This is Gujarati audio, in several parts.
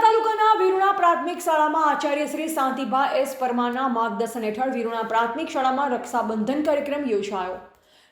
તાલુકાના વિરુણા પ્રાથમિક શાળામાં આચાર્ય શ્રી શાંતિભા એસ પરમારના માર્ગદર્શન હેઠળ વિરુણા પ્રાથમિક શાળામાં રક્ષાબંધન કાર્યક્રમ યોજાયો.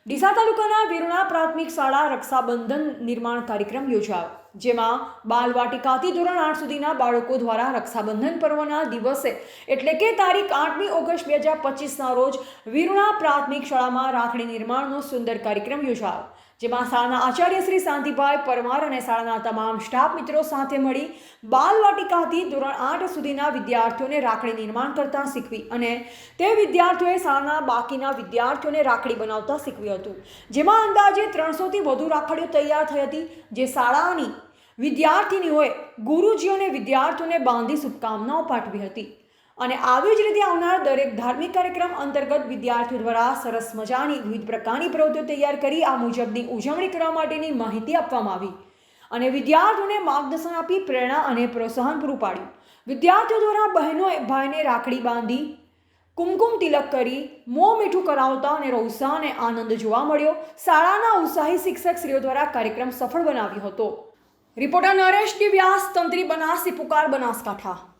ડીસા તાલુકાના વિરુણા પ્રાથમિક શાળા રક્ષાબંધન નિર્માણ કાર્યક્રમ યોજાયો. જેમાં બાલવાટિકાથી ધોરણ આઠ સુધીના બાળકો દ્વારા રક્ષાબંધન પર્વના દિવસે, એટલે કે તારીખ આઠમી ઓગસ્ટ બે હજાર પચીસના રોજ વિરુણા પ્રાથમિક શાળામાં રાખડી નિર્માણનો સુંદર કાર્યક્રમ યોજાયો, જેમાં શાળાના આચાર્ય શ્રી શાંતિભાઈ પરમાર અને શાળાના તમામ સ્ટાફ મિત્રો સાથે મળી બાલવાટિકાથી ધોરણ આઠ સુધીના વિદ્યાર્થીઓને રાખડી નિર્માણ કરતા શીખવી અને તે વિદ્યાર્થીઓએ શાળાના બાકીના વિદ્યાર્થીઓને રાખડી બનાવતા શીખવ્યું હતું, જેમાં અંદાજે ત્રણસોથી વધુ રાખડીઓ તૈયાર થઈ હતી, જે શાળાની વિદ્યાર્થીનીઓએ ગુરુજીઓને વિદ્યાર્થીઓને બાંધી શુભકામનાઓ પાઠવી હતી. અને આવી જ રીતે આવનાર દરેક ધાર્મિક કાર્યક્રમ અંતર્ગત વિદ્યાર્થીઓ દ્વારા સરસ મજાની વિવિધ પ્રકારની પ્રવૃત્તિઓ તૈયાર કરી, આ મુજબની ઉજવણી કરવા માટેની માહિતી આપવામાં આવી. અને વિદ્યાર્થીઓને માર્ગદર્શન આપી, પ્રેરણા અને પ્રોત્સાહન પૂરું પાડ્યું. વિદ્યાર્થીઓ દ્વારા બહેનોએ ભાઈને રાખડી બાંધી, કુમકુમ તિલક કરી, મોં મીઠું કરાવતા અને ઉત્સાહ અને આનંદ જોવા મળ્યો. શાળાના ઉત્સાહી શિક્ષક શ્રીઓ દ્વારા કાર્યક્રમ સફળ બનાવ્યો હતો. રિપોર્ટર નરેશ વ્યાસ તંત્રી બનાસ પુકાર બનાસકાંઠા